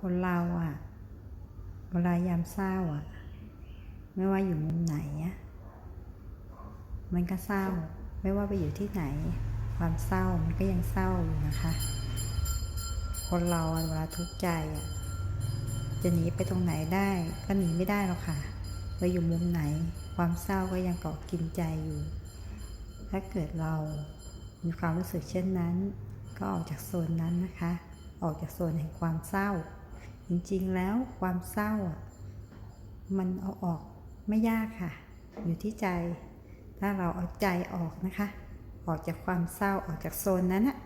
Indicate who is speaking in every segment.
Speaker 1: คนเราอะเวลายามเศร้าอะไม่ว่าอยู่มุมไหนอะมันก็เศร้า ไม่ว่าไปอยู่ที่ไหน ความเศร้ามันก็ยังเศร้าอยู่นะคะ คนเราเวลาทุกข์ใจอะ จะหนีไปตรงไหนได้ ก็หนีไม่ได้หรอกค่ะไปอยู่มุมไหน ความเศร้าก็ยังเกาะกินใจอยู่ ถ้าเกิดเรามีความรู้สึกเช่นนั้น ก็ออกจากโซนนั้นนะคะ ออกจากโซนแห่งความเศร้า จริงๆแล้วความเศร้า มันเอาออกไม่ยากค่ะ อยู่ที่ใจ ถ้าเราเอาใจออกนะคะ ออกจากความเศร้าออกจากโซนนั้นอะ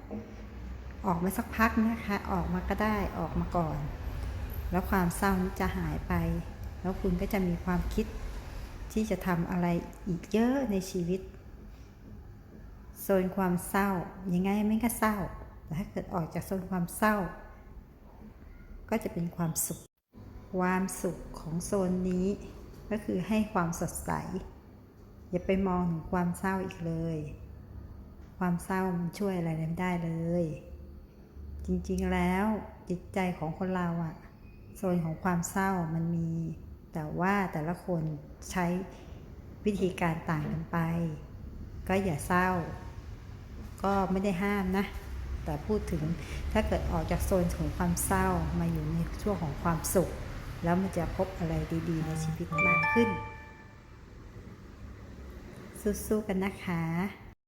Speaker 1: ออกมาสักพักนะคะ ออกมาก็ได้ออกมาก่อน แล้วความเศร้านี้จะหายไป แล้วคุณก็จะมีความคิดที่จะทำอะไรอีกเยอะในชีวิต โซนความเศร้ายังไงไม่ก็เศร้าแต่ถ้าเกิดออกจากโซนความเศร้า ก็จะเป็นความสุข ความสุขของโซนนี้ ก็คือให้ความสดใส อย่าไปมองถึงความเศร้าอีกเลย ความเศร้ามันช่วยอะไรไม่ได้เลย จริงๆแล้วจิตใจของคนเราอะโซนของความเศร้ามันมี แต่ว่าแต่ละคนใช้วิธีการต่างกันไป ก็อย่าเศร้า ก็ไม่ได้ห้ามนะ แต่พูดถึงถ้าเกิดออกจากโซนของความเศร้ามาอยู่ในช่วงของความสุข แล้วมันจะพบอะไรดี ๆ ในชีวิตมากขึ้น สู้ๆกันนะคะ